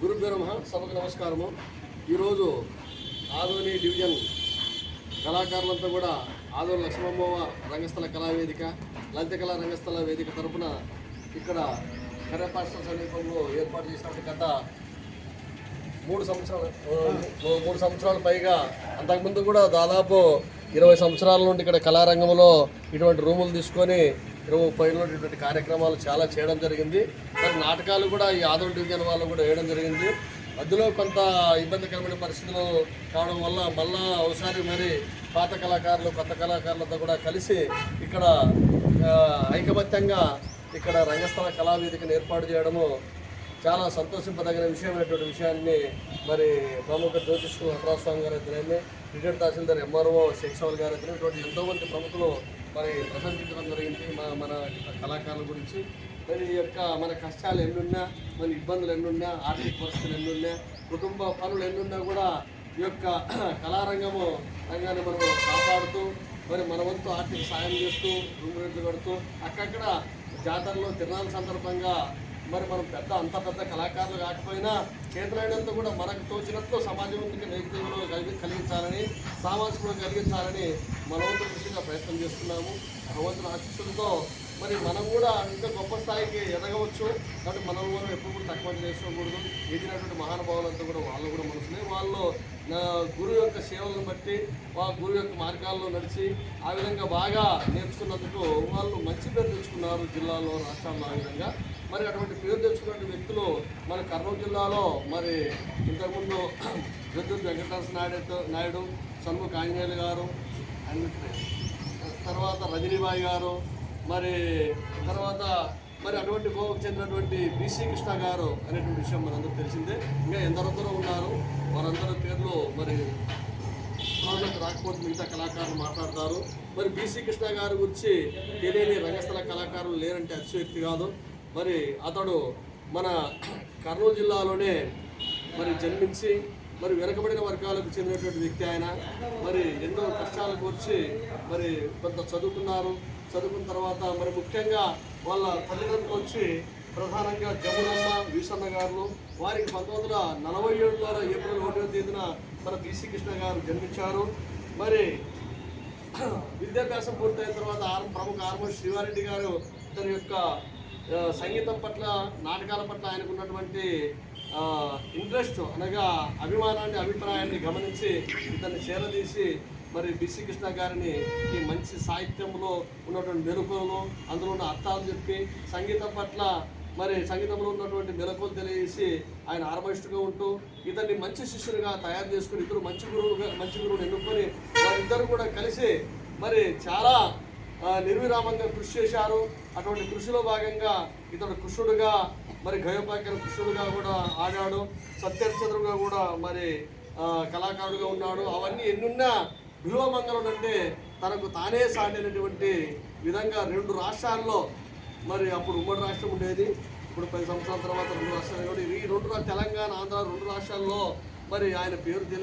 గురు బ్రహ్మ సభకు నమస్కారము. ఈరోజు ఆదోని డివిజన్ కళాకారులంతా కూడా ఆదోని లక్ష్మమ్మవ రంగస్థల కళావేదిక లలిత కళా రంగస్థల వేదిక తరపున ఇక్కడ కర్రపాష్ట సమీపంలో ఏర్పాటు చేసినటువంటి గత మూడు సంవత్సరాలు మూడు సంవత్సరాల పైగా అంతకుముందు కూడా దాదాపు ఇరవై సంవత్సరాల నుండి ఇక్కడ కళారంగంలో ఇటువంటి రూములు తీసుకొని ఇరవై ముప్పై ఇటువంటి కార్యక్రమాలు చాలా చేయడం జరిగింది. మరి నాటకాలు కూడా ఈ ఆదం డివిజన్ వాళ్ళు కూడా వేయడం జరిగింది. మధ్యలో కొంత ఇబ్బందికరమైన పరిస్థితులు కావడం వల్ల మళ్ళా ఒకసారి మరి పాత కళాకారులు కొత్త కళాకారులతో కూడా కలిసి ఇక్కడ ఐకమత్యంగా ఇక్కడ రంగస్థల కళావేదికను ఏర్పాటు చేయడము చాలా సంతోషింపదగిన విషయమైనటువంటి విషయాన్ని మరి ప్రముఖ జ్యోతిష్కు హట్రాస్వామి గారు అయితేనేమి రిటైర్డ్ తహసీల్దార్ ఎంఆర్ఓ శేషావల్ గారు అయితే ఇటువంటి ఎంతోమంది ప్రముఖులు మరి ప్రశంసించడం జరిగింది మన మన కళాకారుల గురించి. మరి ఈ యొక్క మన కష్టాలు ఎన్నున్నా మన ఇబ్బందులు ఎన్నున్నా ఆర్థిక పరిస్థితులు ఎన్నున్నా కుటుంబ పనులు ఎన్నున్నా కూడా ఈ యొక్క కళారంగము రంగాన్ని మనం కాపాడుతూ మరి మన వంతు ఆర్థిక సాయం చేస్తూ రూమ్ రెంట్లు కడుతూ అక్కడక్కడ జాతరలో తిరణాల సందర్భంగా మరి మనం పెద్ద అంత పెద్ద కళాకారులు కాకపోయినా చేతులైనంత కూడా మనకు తోచినట్లు సమాజం ముందుకు కలిగి కలిగించాలని సామాజికంలో కలిగించాలని మనవంతు కృషిగా ప్రయత్నం చేస్తున్నాము. భగవంతుని ఆశిస్సులతో మరి మనం కూడా ఇంకా గొప్ప స్థాయికి ఎదగవచ్చు. కాబట్టి మనం కూడా ఎప్పుడు కూడా తక్కువ చేసుకోకూడదు ఎదిగినటువంటి మహానుభావులంతా కూడా వాళ్ళు కూడా మనసులే వాళ్ళు. గురువు యొక్క సేవలను బట్టి వా గురువు యొక్క మార్గాల్లో నడిచి ఆ విధంగా బాగా నేర్చుకున్నందుకు వాళ్ళు మంచి పేరు తెచ్చుకున్నారు జిల్లాలో రాష్ట్రాల్లో ఆ విధంగా. మరి అటువంటి పేరు తెచ్చుకున్న వ్యక్తులు మన కర్నూలు జిల్లాలో మరి ఇంతకుముందు విద్యుత్ వెంకటరస నాయుడు నాయుడు సన్ముఖ ఆంజనేయులు గారు అండ్ తర్వాత రజనీబాయి గారు మరి తర్వాత మరి అటువంటి గోవకు చెందినటువంటి బీసీ కృష్ణ గారు అనేటువంటి విషయం మనందరూ తెలిసిందే. ఇంకా ఎందరందరూ ఉన్నారు. వారందరి పేర్లు మరి వాళ్ళకి రాకపోతే మిగతా కళాకారులు మాట్లాడతారు. మరి బీసీ కృష్ణ గారి గురించి తెలియని రంగస్థల కళాకారులు లేరంటే అతిశయోక్తి కాదు. మరి అతడు మన కర్నూలు జిల్లాలోనే మరి జన్మించి మరి వెనకబడిన వర్గాలకు చెందినటువంటి వ్యక్తి ఆయన. మరి ఎన్నో కష్టాలకు వచ్చి మరి కొంత చదువుకున్నారు. చదువుకున్న తర్వాత మరి ముఖ్యంగా వాళ్ళ తల్లిదండ్రులు వచ్చి ప్రధానంగా జమునమ్మ వీసన్న గారు. వారికి పంతొమ్మిది వందల నలభై ఏడులో ఏప్రిల్ ఒకటో తేదీన మన బీసీ కృష్ణ గారు జన్మించారు. మరి విద్యాభ్యాసం పూర్తయిన తర్వాత ఆర్ ప్రముఖ ఆర్మోస్ శ్రీవారెడ్డి గారు ఇతని యొక్క సంగీతం పట్ల నాటకాల పట్ల ఆయనకు ఉన్నటువంటి ఇంట్రెస్ట్ అనగా అభిమానాన్ని అభిప్రాయాన్ని గమనించి ఇతన్ని చేరదీసి మరి బిసి కృష్ణ గారిని ఈ మంచి సాహిత్యంలో ఉన్నటువంటి మెరుకులను అందులో ఉన్న అర్థాలు చెప్పి సంగీతం పట్ల మరి సంగీతంలో ఉన్నటువంటి మెలకువలు తెలియజేసి ఆయన ఆర్మయిస్టుగా ఉంటూ ఇతన్ని మంచి శిష్యునిగా తయారు చేసుకుని ఇద్దరు మంచి గురువుగా మంచి గురువుని ఎన్నుకొని వారిద్దరు కూడా కలిసి మరి చాలా నిర్విరామంగా కృషి చేశారు. అటువంటి కృషిలో భాగంగా ఇతడు కృష్ణుడుగా మరి గయోపాఖ్యాన కృష్ణుడుగా కూడా ఆడాడు సత్యచంద్రుడుగా కూడా మరి కళాకారుడుగా ఉన్నాడు. అవన్నీ ఎన్నున్నా విలువమంగళం అంటే తనకు తానే సాటినటువంటి విధంగా రెండు రాష్ట్రాల్లో మరి అప్పుడు ఉమ్మడి రాష్ట్రం ఉండేది. ఇప్పుడు పది సంవత్సరాల తర్వాత రెండు రాష్ట్రాలు కూడా ఈ రెండు తెలంగాణ ఆంధ్ర రెండు రాష్ట్రాల్లో మరి ఆయన పేరు తెలియ